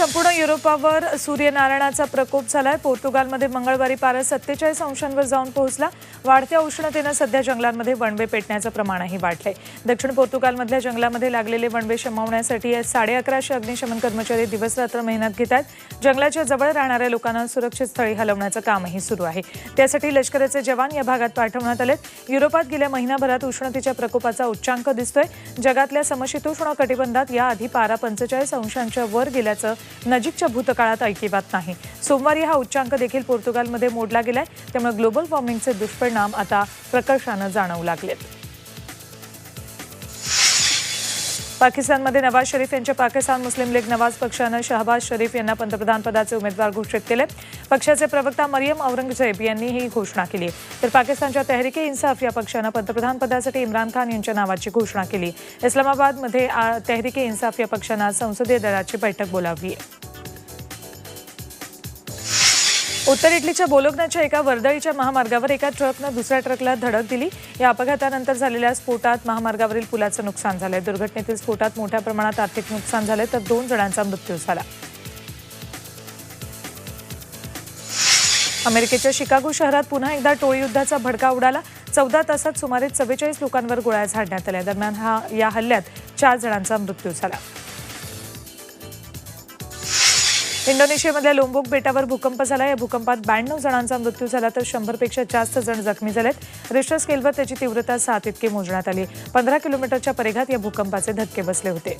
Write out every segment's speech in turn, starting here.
संपूर्ण युरोपावर सूर्यनारायणाचा प्रकोप झालाय. पोर्तुगालमध्ये मंगळवारी पारा सत्तेचाळीस अंशांवर जाऊन पोहोचला. वाढत्या उष्णतेनं सध्या जंगलांमध्ये वणवे पेटण्याचं प्रमाणही वाढलंय. दक्षिण पोर्तुगालमधल्या जंगलामध्ये लागलेले वणवे शमवण्यासाठी साडे अकराशे अग्निशमन कर्मचारी दिवसरात्र मेहनत घेत आहेत जंगलाच्या जवळ राहणाऱ्या लोकांना सुरक्षित स्थळी हलवण्याचं कामही सुरू आहे. त्यासाठी लष्कराचे जवान या भागात पाठवण्यात आलेत. युरोपात गेल्या महिनाभरात उष्णतेच्या प्रकोपाचा उच्चांक दिसतोय. जगातल्या समशीतोष्ण कटिबंधात याआधी पारा पंचेचाळीस अंशांच्या वर गेल्याचं नजीकच्या भूतकाळात ऐकिबात नाही. सोमवारी हा उच्चांक देखील पोर्तुगालमध्ये मोडला गेलाय. त्यामुळे ग्लोबल वॉर्मिंगचे दुष्परिणाम आता प्रकर्षानं जाणवू लागलेत. पाकिस्तानमध्ये नवाज शरीफ यांच्या पाकिस्तान मुस्लिम लीग नवाज पक्षानं शहबाज शरीफ यांना पंतप्रधान पदाचे उमेदवार घोषित केले. पक्षाचे प्रवक्ता मरियम औरंगजेब यांनी ही घोषणा केली. तर पाकिस्तानच्या तहरीके इन्साफ या पक्षानं पंतप्रधान पदासाठी इम्रान खान यांच्या नावाची घोषणा केली. इस्लामाबादमध्ये तहरीके इन्साफ या पक्षानं आज संसदीय दलाची बैठक बोलावली आहे. उत्तर इटलीच्या बोलोगनाच्या एका वर्दळीच्या महामार्गावर एका ट्रकनं दुसऱ्या ट्रकला धडक दिली. या अपघातानंतर झालेल्या स्फोटात महामार्गावरील पुलाचं नुकसान झालंय. दुर्घटनेतील स्फोटात मोठ्या प्रमाणात आर्थिक नुकसान झालंय तर दोन जणांचा मृत्यू झाला. अमेरिकेच्या शिकागो शहरात पुन्हा एकदा टोळीयुद्धाचा भडका उडाला. चौदा तासात सुमारे चव्वेचाळीस लोकांवर गोळ्या झाडण्यात आल्या. दरम्यान हा या हल्ल्यात चार जणांचा मृत्यू झाला. इंडोनेशियामधल्या लोंबोक बेटावर भूकंप झाला. या भूकंपात ब्याण्णव जणांचा मृत्यू झाला तर शंभरपेक्षा जास्त जण जखमी झालेत. रिश्टर स्केलवर त्याची तीव्रता सात इतकी मोजण्यात आली. पंधरा किलोमीटरच्या परिघात या भूकंपाचे धक्के बसले होते.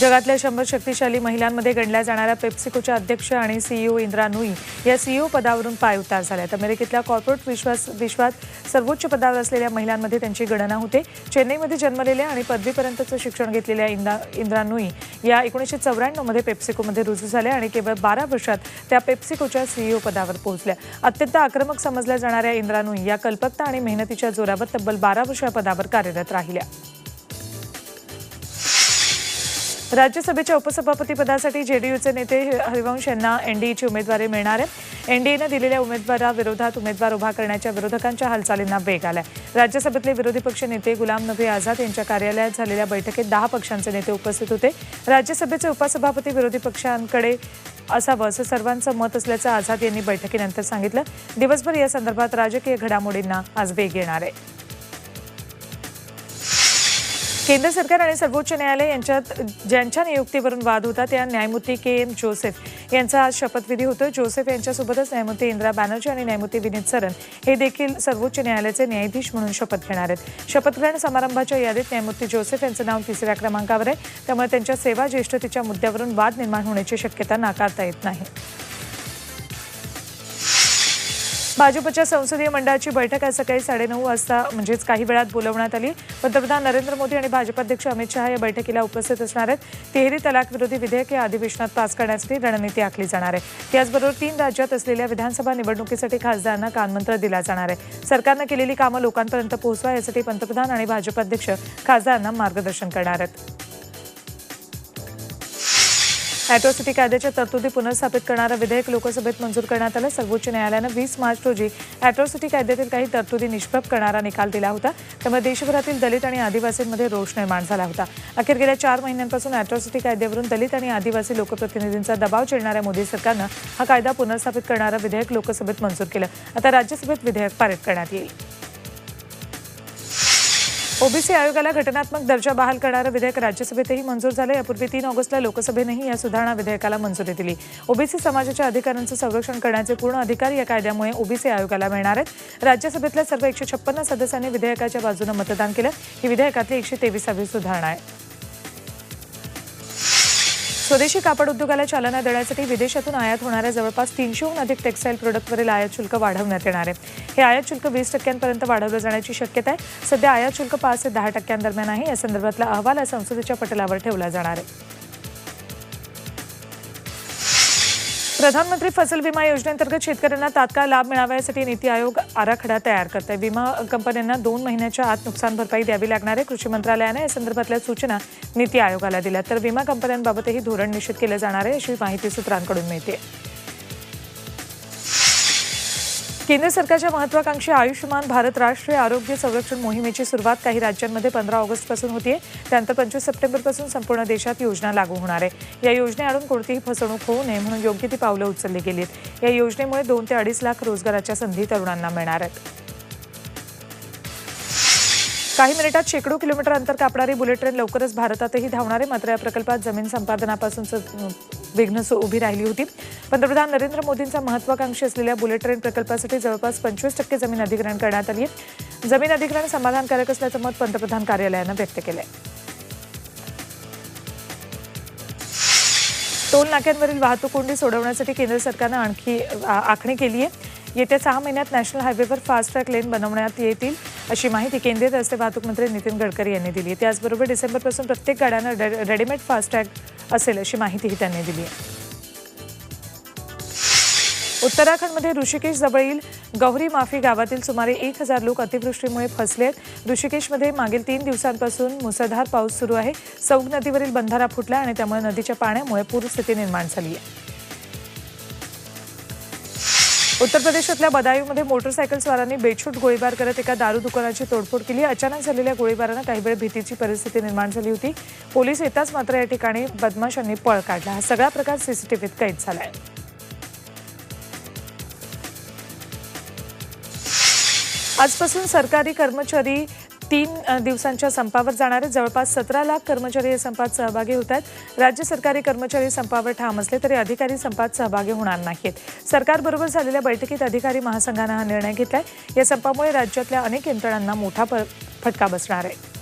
जगातल्या शंभर शक्तिशाली महिलांमध्ये गणल्या जाणाऱ्या पेप्सिकोच्या अध्यक्ष आणि सीईओ इंद्रा नुई या सीईओ पदावरून पायउतार झाल्यात. अमेरिकेतल्या कॉर्पोरेट विश्वास विश्वात सर्वोच्च पदावर असलेल्या महिलांमध्ये त्यांची गणना होते. चेन्नईमध्ये जन्मलेल्या आणि पदवीपर्यंतचं शिक्षण घेतलेल्या इंदा इंद्रा नुई या एकोणीसशे चौऱ्याण्णवमध्ये पेप्सिकोमध्ये रुजू झाल्या आणि केवळ बारा वर्षात त्या पेप्सिकोच्या सीईओ पदावर पोहोचल्या. अत्यंत आक्रमक समजल्या जाणाऱ्या इंद्रा नुई या कल्पकता आणि मेहनतीच्या जोरावर तब्बल बारा वर्ष या पदावर कार्यरत राहिल्या. राज्यसभेच्या उपसभापतीपदासाठी जेडीयूचे नेते हरिवंश यांना एनडीएची उमेदवारी मिळणार आहे. एनडीएनं दिलेल्या उमेदवाराविरोधात उमेदवार उभा करण्याच्या विरोधकांच्या हालचालींना वेग आलाय. राज्यसभेतले विरोधी पक्ष नेते गुलाम नबी आझाद यांच्या कार्यालयात झालेल्या बैठकीत दहा पक्षांचे नेते उपस्थित होते. राज्यसभेचे उपसभापती विरोधी पक्षांकडे असावं असं सर्वांचं मत असल्याचं आझाद यांनी बैठकीनंतर सांगितलं. दिवसभर या संदर्भात राजकीय घडामोडींना आज वेग येणार आहे. केंद्र सरकार आणि सर्वोच्च न्यायालय यांच्यात ज्यांच्या नियुक्तीवरून वाद होता त्या न्यायमूर्ती के एम जोसेफ यांचा आज शपथविधी होतोय. जोसेफ यांच्यासोबतच न्यायमूर्ती इंदिरा बॅनर्जी आणि न्यायमूर्ती विनीत सरन हे देखील सर्वोच्च न्यायालयाचे न्यायाधीश म्हणून शपथ घेणार आहेत. शपथग्रहण समारंभाच्या यादीत न्यायमूर्ती जोसेफ यांचं नाव तिसऱ्या क्रमांकावर आहे. त्यामुळे त्यांच्या सेवा ज्येष्ठतेच्या मुद्द्यावरून वाद निर्माण होण्याची शक्यता नाकारता येत नाही. भाजपच्या संसदीय मंडळाची बैठक आज सकाळी साडेनऊ वाजता म्हणजेच काही वेळात बोलवण्यात आली. पंतप्रधान नरेंद्र मोदी आणि भाजपाध्यक्ष अमित शहा या बैठकीला उपस्थित असणार आहेत. तिहेरी तलाक विरोधी विधेयक या अधिवेशनात पास करण्यासाठी रणनीती आखली जाणार आहे. त्याचबरोबर तीन राज्यात असलेल्या विधानसभा निवडणुकीसाठी खासदारांना कानमंत्र दिला जाणार आहे. सरकारनं केलेली कामं लोकांपर्यंत पोहोचवा यासाठी पंतप्रधान आणि भाजपाध्यक्ष खासदारांना मार्गदर्शन करणार आहेत. अॅट्रॉसिटी कायद्याच्या तरतुदी पुनर्स्थापित करणारं विधेयक लोकसभेत मंजूर करण्यात आलं. सर्वोच्च न्यायालयानं वीस मार्च रोजी अॅट्रॉसिटी कायद्यातील काही तरतुदी निष्प्रभ करणारा निकाल दिला होता. त्यामुळे देशभरातील दलित आणि आदिवासींमध्ये रोष निर्माण झाला होता. अखेर गेल्या चार महिन्यांपासून अॅट्रॉसिटी कायद्यावरून दलित आणि आदिवासी लोकप्रतिनिधींचा दबाव चिरणाऱ्या मोदी सरकारनं हा कायदा पुनर्स्थापित करणारं विधेयक लोकसभेत मंजूर केलं. आता राज्यसभेत विधेयक पारित करण्यात येईल. ओबीसी आयोगाला घटनात्मक दर्जा बहाल करणारं विधेयक राज्यसभेतही मंजूर झालं यापूर्वी तीन ऑगस्टला लोकसभेनेही या सुधारणा विधेयकाला मंजुरी दिली. ओबीसी समाजाच्या अधिकारांचं संरक्षण करण्याचे पूर्ण अधिकार या कायद्यामुळे ओबीसी आयोगाला मिळणार आहेत. राज्यसभेतल्या सर्व एकशे छप्पन्न सदस्यांनी विधेयकाच्या बाजूनं मतदान केलं. ही विधेयकातली एकशे तेविसावी सुधारणा आहे. स्वदेशी कापड उद्योगाला चालना देण्यासाठी विदेशातून आयात होणाऱ्या जवळपास तीनशेहून अधिक टेक्स्टाईल प्रोडक्टवरील आयात शुल्क वाढवण्यात येणार आहे. हे आयात शुल्क वीस टक्क्यांपर्यंत वाढवलं जाण्याची शक्यता आहे. सध्या आयात शुल्क पाच ते दहा टक्क्यांदरम्यान आहे. या संदर्भातला अहवाल संसदेच्या पटलावर ठेवला जाणार आहे. प्रधानमंत्री फसल विमा योजनेअंतर्गत शेतकऱ्यांना तात्काळ लाभ मिळाव्यासाठी नीती आयोग आराखडा तयार करत आहे. विमा कंपन्यांना दोन महिन्याच्या आत नुकसान भरपाई द्यावी लागणार आहे. कृषी मंत्रालयानं या संदर्भातल्या सूचना नीती आयोगाला दिल्या. तर विमा कंपन्यांबाबतही धोरण निश्चित केलं जाणार आहे अशी माहिती सूत्रांकडून मिळते केंद्र सरकारच्या महत्वाकांक्षी आयुष्यमान भारत राष्ट्रीय आरोग्य संरक्षण मोहिमेची सुरुवात काही राज्यांमध्ये पंधरा ऑगस्टपासून होतीये. त्यानंतर पंचवीस सप्टेंबरपासून संपूर्ण देशात योजना लागू होणार आहे. या योजनेआडून कोणतीही फसवणूक होऊ नये म्हणून योग्य ती पावलं उचलली गेली आहेत या योजनेमुळे दोन ते अडीच लाख रोजगाराच्या संधी तरुणांना मिळणार आहेत. काही मिनिटात शेकडो किलोमीटर अंतर कापणारी बुलेट ट्रेन लवकरच भारतातही धावणार आहे. मात्र या प्रकल्पात जमीन संपादनापासून विघ्न उभी राहिली होती. पंतप्रधान नरेंद्र मोदींचा महत्वाकांक्षी असलेल्या बुलेट ट्रेन प्रकल्पासाठी जवळपास पंचवीस टक्के जमीन अधिग्रहण करण्यात आली आहे. जमीन अधिग्रहण समाधानकारक असल्याचं मत पंतप्रधान कार्यालयानं व्यक्त केलं आहे टोल नाक्यांवरील वाहतूक कोंडी सोडवण्यासाठी केंद्र सरकारनं आणखी आखणी केली आहे. येत्या सहा महिन्यात नॅशनल हायवेवर फास्ट ट्रॅक लेन बनवण्यात येतील अशी माहिती केंद्रीय रस्ते वाहतूक मंत्री नितीन गडकरी यांनी दिली त्याचबरोबर डिसेंबरपासून प्रत्येक गाड्यांना रेडीमेड फास्ट ट्रॅक असेल अशी माहितीही त्यांनी दिली आहे. उत्तराखंडमध्ये ऋषिकेश जवळील गौरी माफी गावातील सुमारे एक हजार लोक अतिवृष्टीमुळे फसले आहेत ऋषिकेशमध्ये मागील तीन दिवसांपासून मुसळधार पाऊस सुरू आहे. सौग नदीवरील बंधारा फुटला आणि त्यामुळे नदीच्या पाण्यामुळे पूरस्थिती निर्माण झाली आहे. उत्तर प्रदेशातल्या बदायूमध्ये मोटरसायकल स्वारांनी बेछूट गोळीबार करत एका दारू दुकानाची तोडफोड केली. अचानक झालेल्या गोळीबारानं काही वेळ भीतीची परिस्थिती निर्माण झाली होती. पोलीस येताच मात्र या ठिकाणी बदमाशांनी पळ काढला. हा सगळा प्रकार सीसीटीव्हीत कैद झालाय. आजपासून सरकारी कर्मचारी तीन दिवसांच्या संपावर जाणारे जवळपास सतरा लाख कर्मचारी या संपात सहभागी होत आहेत. राज्य सरकारी कर्मचारी संपावर ठाम असले तरी अधिकारी संपात सहभागी होणार नाहीत. सरकारबरोबर झालेल्या बैठकीत अधिकारी महासंघानं हा निर्णय घेतलाय. या संपामुळे राज्यातल्या अनेक यंत्रणांना मोठा प- फटका बसणार आहे.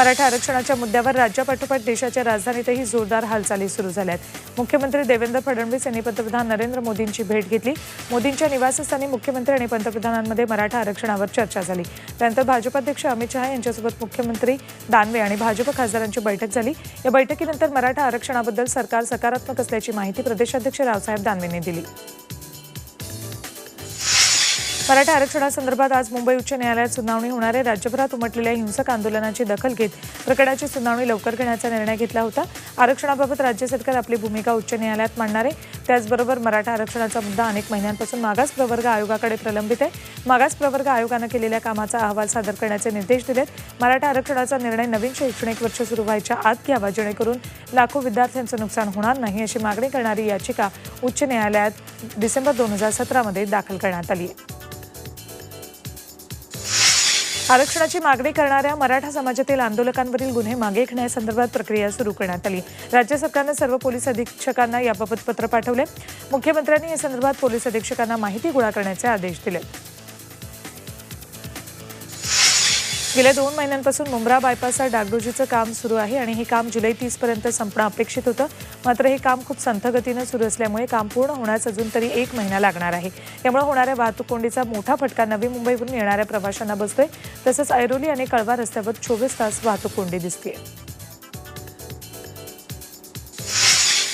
मराठा आरक्षणाच्या मुद्द्यावर राज्यापाठोपाठ देशाच्या राजधानीतही जोरदार हालचाली सुरू झाल्या आहेत मुख्यमंत्री देवेंद्र फडणवीस यांनी पंतप्रधान नरेंद्र मोदींची भेट घेतली. मोदींच्या निवासस्थानी मुख्यमंत्री आणि पंतप्रधानांमध्ये मराठा आरक्षणावर चर्चा झाली. त्यानंतर भाजपाध्यक्ष अमित शहा यांच्यासोबत मुख्यमंत्री दानवे आणि भाजप खासदारांची बैठक झाली. या बैठकीनंतर मराठा आरक्षणाबद्दल सरकार सकारात्मक असल्याची माहिती प्रदेशाध्यक्ष रावसाहेब दानवेंनी दिली. मराठा आरक्षणासंदर्भात आज मुंबई उच्च न्यायालयात सुनावणी होणाऱ्या राज्यभरात उमटलेल्या हिंसक आंदोलनाची दखल घेत प्रकरणाची सुनावणी लवकर घेण्याचा निर्णय घेतला होता. आरक्षणाबाबत राज्य सरकार आपली भूमिका उच्च न्यायालयात मांडणार आहे. त्याचबरोबर मराठा आरक्षणाचा मुद्दा अनेक महिन्यांपासून मागास प्रवर्ग आयोगाकडे प्रलंबित आहे. मागास प्रवर्ग आयोगानं केलेल्या कामाचा अहवाल सादर करण्याचे निर्देश दिलेत. मराठा आरक्षणाचा निर्णय नवीन शैक्षणिक वर्ष सुरू व्हायच्या आत घ्यावा जेणेकरून लाखो विद्यार्थ्यांचं नुकसान होणार नाही अशी मागणी करणारी याचिका उच्च न्यायालयात डिसेंबर दोन हजार सतरामध्ये दाखल करण्यात आली आहे. आरक्षणाची मागणी करणाऱ्या मराठा समाजातील आंदोलकांवरील गुन्हे मागे घेण्यासंदर्भात प्रक्रिया सुरू करण्यात आली. राज्य सरकारनं सर्व पोलीस अधीक्षकांना याबाबत पत्र पाठवले. मुख्यमंत्र्यांनी या संदर्भात पोलीस अधीक्षकांना माहिती गोळा करण्याचे आदेश दिले. गेल्या दोन महिन्यांपासून मुंब्रा बायपासवर डागडोजीचं काम सुरू आहे आणि हे काम जुलै तीस पर्यंत संपणं अपेक्षित होतं. मात्र हे काम खूप संथगतीनं सुरू असल्यामुळे काम पूर्ण होण्यास अजून तरी एक महिना लागणार आहे. त्यामुळे होणाऱ्या वाहतूक कोंडीचा मोठा फटका नवी मुंबईवरून येणाऱ्या प्रवाशांना बसतोय. तसंच ऐरोली आणि कळवा रस्त्यावर चोवीस तास वाहतूक कोंडी दिसते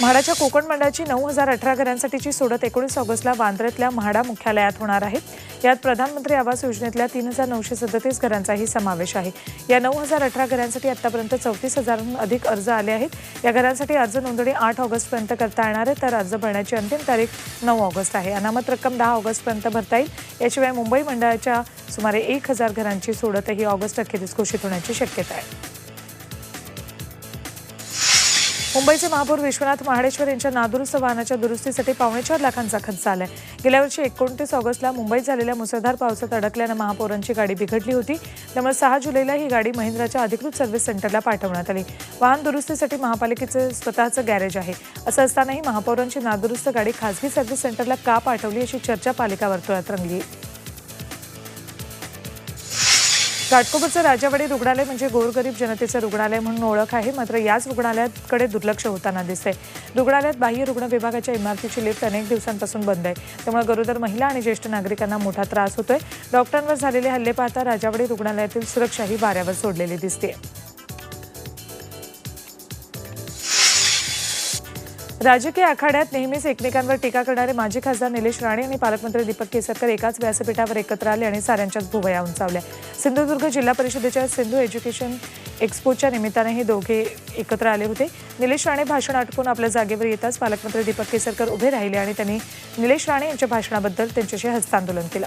म्हाडाच्या कोकण मंडळाची नऊ हजार अठरा घरांसाठीची सोडत एकोणीस ऑगस्टला वांद्र्यातल्या म्हाडा मुख्यालयात होणार आहे यात प्रधानमंत्री आवास योजनेतल्या तीन हजार नऊशे सदतीस घरांचाही समावेश आहे. या नऊ हजार अठरा घरांसाठी आतापर्यंत चौतीस हजारांहून अधिक अर्ज आले आहेत. या घरांसाठी अर्ज नोंदणी आठ ऑगस्टपर्यंत करता येणार आहे. तर अर्ज भरण्याची अंतिम तारीख नऊ ऑगस्ट आहे. अनामत रक्कम दहा ऑगस्टपर्यंत भरता येईल. याशिवाय मुंबई मंडळाच्या सुमारे एक हजार घरांची सोडतही ऑगस्ट अखेरीस घोषित होण्याची शक्यता आहे. मुंबईचे महापौर विश्वनाथ महाडेश्वर यांच्या नादुरुस्त वाहनाच्या दुरुस्तीसाठी पावणेचार लाखांचा खर्च आलाय. गेल्या वर्षी एकोणतीस ऑगस्टला मुंबईत झालेल्या मुसळधार पावसात अडकल्यानं महापौरांची गाडी बिघडली होती. त्यामुळे सहा जुलैला ही गाडी महिंद्राच्या अधिकृत सर्व्हिस सेंटरला पाठवण्यात आली. वाहन दुरुस्तीसाठी महापालिकेचं स्वतःचं गॅरेज आहे. असं असतानाही महापौरांची नादुरुस्त गाडी खासगी सर्व्हिस सेंटरला का पाठवली अशी चर्चा पालिका वर्तुळात रंगली. घाटकोपरचं राजावाडी रुग्णालय म्हणजे गोरगरीब जनतेचं रुग्णालय म्हणून ओळख आहे. मात्र याच रुग्णालयाकडे दुर्लक्ष होताना दिसतंय. रुग्णालयात बाह्य रुग्ण विभागाच्या इमारतीची लिफ्ट अनेक दिवसांपासून बंद आहे. त्यामुळे गरोदर महिला आणि ज्येष्ठ नागरिकांना मोठा त्रास होतोय. डॉक्टरांवर झालेले हल्ले पाहता राजावाडी रुग्णालयातील सुरक्षाही वाऱ्यावर सोडलेली दिसते राजकीय आखाड्यात नेहमीच एकमेकांवर टीका करणारे माजी खासदार निलेश राणे आणि पालकमंत्री दीपक केसरकर एकाच व्यासपीठावर एकत्र आले आणि साऱ्यांच्याच भुवया उंचावल्या. सिंधुदुर्ग जिल्हा परिषदेच्या सिंधू एज्युकेशन एक्स्पोच्या निमित्ताने हे दोघे एकत्र आले होते. निलेश राणे भाषण आटपून आपल्या जागेवर येताच पालकमंत्री दीपक केसरकर उभे राहिले आणि त्यांनी निलेश राणे यांच्या भाषणाबद्दल त्यांच्याशी हस्तांदोलन केलं.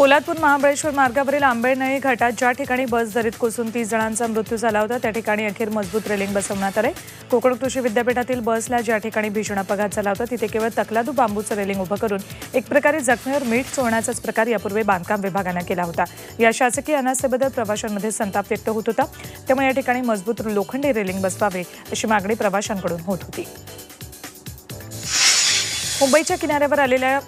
पोलादपूर महाबळेश्वर मार्गावरील आंबेनळी घाटात ज्या ठिकाणी बस दरीत कोसळून तीस जणांचा मृत्यू झाला होता त्या ठिकाणी अखेर मजबूत रेलिंग बसवण्यात आले. कोकण कृषी विद्यापीठातील बसला ज्या ठिकाणी भीषण अपघात झाला होता तिथे केवळ तकलादू बांबूचं रेलिंग उभं करून एक प्रकारे जखमीवर मीठ चोळण्याचाच प्रकार यापूर्वी बांधकाम विभागानं केला होता. या शासकीय अनास्थेबद्दल प्रवाशांमध्ये संताप व्यक्त होत होता. त्यामुळे या ठिकाणी मजबूत लोखंडी रेलिंग बसवावे अशी मागणी प्रवाशांकडून होत होती. मुंबईच्या किनाऱ्यावर आलेल्या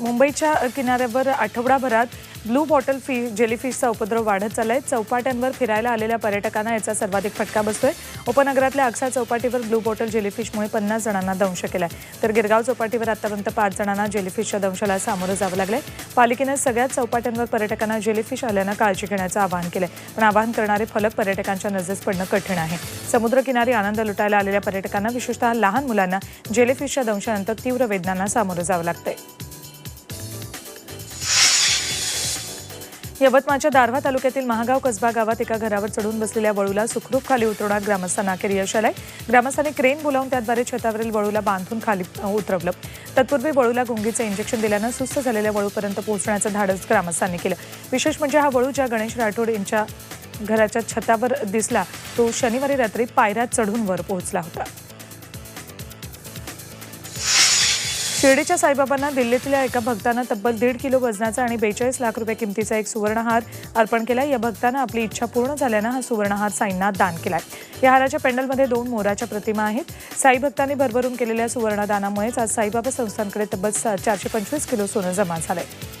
मुंबईच्या किनाऱ्यावर आठवडाभरात ब्लू बॉटल फी जेलीफिशचा उपद्रव वाढत चाललाय. चौपाट्यांवर फिरायला आलेल्या पर्यटकांना याचा सर्वाधिक फटका बसतोय. उपनगरातल्या अक्सा चौपाटीवर ब्लू बॉटल जेलीफिशमुळे पन्नास जणांना दंश केलाय. तर गिरगाव चौपाटीवर आतापर्यंत पाच जणांना जेलीफिशच्या दंशाला सामोरं जावं लागलंय. पालिकेनं सगळ्याच चौपाट्यांवर पर्यटकांना जेलीफिश आल्यानं काळजी घेण्याचं आवाहन केलंय. पण आवाहन करणारे फलक पर्यटकांच्या नजरेस पडणं कठीण आहे. समुद्रकिनारी आनंद लुटायला आलेल्या पर्यटकांना विशेषतः लहान मुलांना जेलीफिशच्या दंशानंतर तीव्र वेदनांना सामोरं जावं लागतंय. यवतमाळच्या दारव्हा तालुक्यातील महागाव कसबा गावात एका घरावर चढून बसलेल्या वळूला सुखरूप खाली उतरवण्यात ग्रामस्थांना अखेर यश आलंय. ग्रामस्थांनी क्रेन बोलावून त्याद्वारे छतावरील वळूला बांधून खाली उतरवलं. तत्पूर्वी वळूला गुंगीचं इंजेक्शन दिल्यानं सुस्त झालेल्या वळूपर्यंत पोहोचण्याचं धाडस ग्रामस्थांनी केलं. विशेष म्हणजे हा वळू ज्या गणेश राठोड यांच्या घराच्या छतावर दिसला तो शनिवारी रात्री पायऱ्या चढून वर पोहोचला होता. शिर्डीच्या साईबाबांना दिल्लीतल्या एका भक्तानं तब्बल दीड किलो वजनाचा आणि बेचाळीस लाख रुपये किमतीचा एक सुवर्णहार अर्पण केला या भक्तानं आपली इच्छा पूर्ण झाल्यानं हा सुवर्णहार साईंना दान केलाय. या हाराच्या पेंडलमध्ये दोन मोराच्या प्रतिमा आहेत. साई भक्तांनी भरभरून केलेल्या सुवर्णदानामुळेच आज साईबाबा संस्थांकडे तब्बल सा- चारशे पंचवीस किलो सोनं जमा झालंय.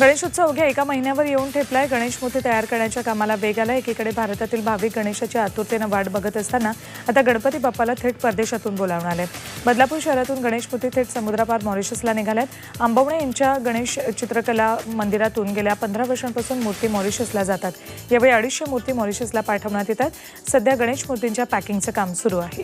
गणेशोत्सव अवघ्या एका महिन्यावर येऊन ठेपलाय. गणेश मूर्ती तयार करण्याच्या कामाला वेग आला एकीकडे भारतातील भाविक गणेशाची आतुरतेनं वाट बघत असताना आता गणपती बाप्पाला थेट परदेशातून बोलावून आले बदलापूर शहरातून गणेश मूर्ती थेट समुद्रापार मॉरिशसला निघाल्यात. आंबवणे यांच्या गणेश चित्रकला मंदिरातून गेल्या पंधरा वर्षांपासून मूर्ती मॉरिशसला जातात. यावेळी अडीचशे मूर्ती मॉरिशसला पाठवण्यात येतात. सध्या गणेश मूर्तींच्या पॅकिंगचं काम सुरू आहे.